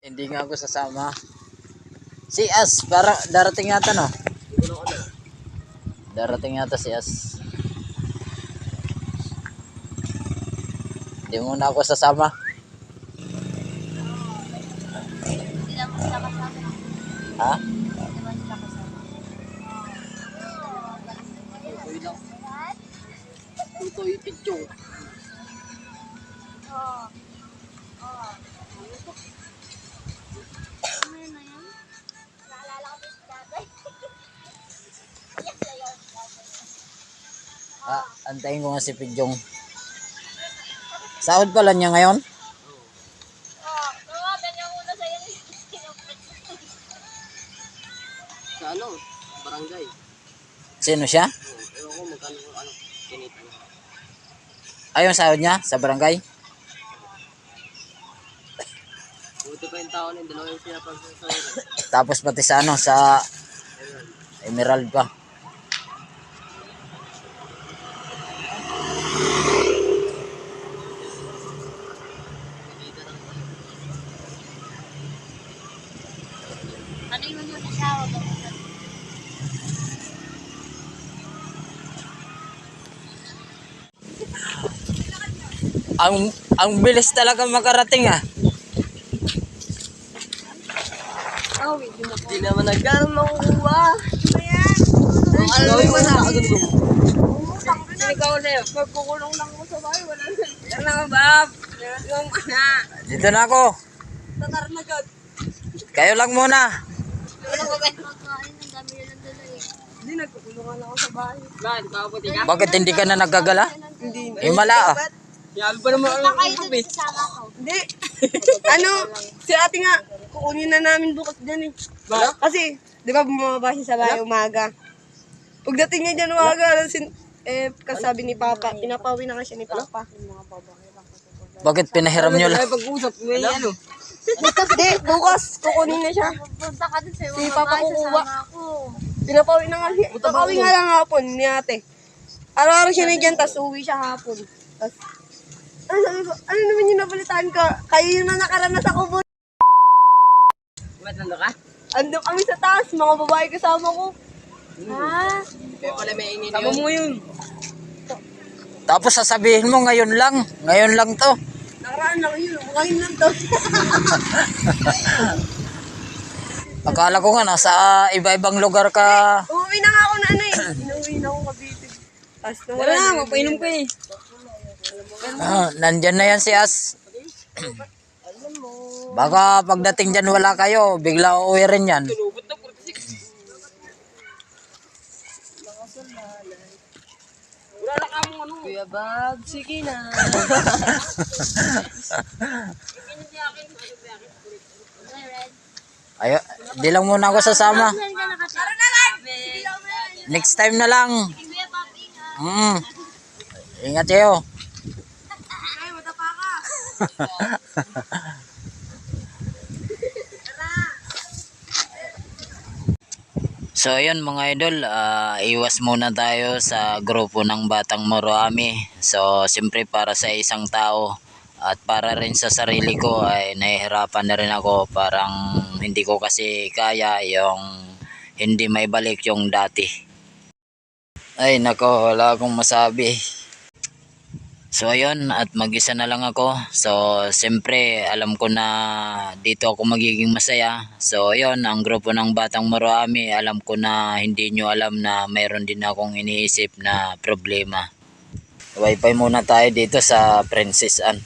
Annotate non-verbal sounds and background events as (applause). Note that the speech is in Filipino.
Hindi nga ako sasama. Si As, para darating yata no? Darating yata si As. Hindi muna ako sasama. Ha? Picture. Oo. Oo. Ano yun na yun? Naalala ko din si tatay. (laughs) Yes, ayun. Ah, antayin ko nga si Pidyong. Sahod pala niya ngayon? Oo. Sa'yo. Sa ano? Barangay. Sino siya? Oh, ewan ko magkano ano, kinita niya. Ay, yung sahod niya sa barangay? Buti pa yung tao na yung dalawa yung pinapagsasayaran. Tapos pati sa ano, sa Emerald pa. Ano yun yung asawa ko? Ang ang bilis talaga makarating ah. Hindi naman nagkaroon makukuha. Ang alam mo na ako dun. Ikaw na yun. Magkukulong lang ko sa bahay. Wala na. Yan lang ang bab. Yung ana. Dito na ako. Tatar na dyan. Kayo lang muna. Eh. Hindi, nagkukulungan ako sa bahay. Bakit? Kaputi ka? Bakit hindi ka na nagagala? Hindi. Himala ah. Sabi pa naman Punta kayo dun sa sama ko. Hindi. (laughs) ano, si ate nga, kukunin na namin bukas dyan eh. Ba? Kasi, di ba bumaba siya sa bahay umaga. Pagdating niya dyan umaga, alam sin, eh, kasabi ni Papa, pinapawi na kasi ni Papa. Bakit pinahiram nyo lang? Pag-usap. May ano? Hindi, bukas, kukunin na siya. Punta ka dun sa Si Papa kukuha. Pinapawi na nga siya. Pinapawi nga lang hapon ni ate. Araw-araw siya na dyan, tapos uwi siya hapon. Tapos, ano sabi ko, ano naman yung nabalitaan ka? Kayo yung na nakaranas ako po. Ba't nando ka? Ando kami sa taas, mga babae kasama ko. Ha? Kaya pala may ingin yun. mo yun. Tapos sasabihin mo ngayon lang. Ngayon lang to. Nakaraan lang yun, ngayon lang to. (laughs) (laughs) Akala ko nga nasa iba-ibang lugar ka. Umuwi na nga ako na ano eh. Inuwi na ako kabiti. Tapos nung Wala na, mapainom ko eh. Ah, nandyan na yan si As. (clears throat) Baka pagdating dyan wala kayo, bigla uuwi rin yan. Lubot na, 46. Wala na kamo. Kuya Bab, sige na. (laughs) Ayo, di lang muna ako sasama. Next time na lang. Mm. Ingat kayo. So ayun mga idol, ah, iwas muna tayo sa grupo ng Batang Moroami. So siyempre para sa isang tao at para rin sa sarili ko ay nahihirapan na rin ako. Parang hindi ko kasi kaya yung hindi may balik yung dati. Ay nako, wala akong masabi. So ayun, at mag-isa na lang ako. So siyempre alam ko na dito ako magiging masaya. So ayun, ang grupo ng Batang Moroami, alam ko na hindi nyo alam na mayroon din akong iniisip na problema. Wi-Fi muna tayo dito sa Princess Anne.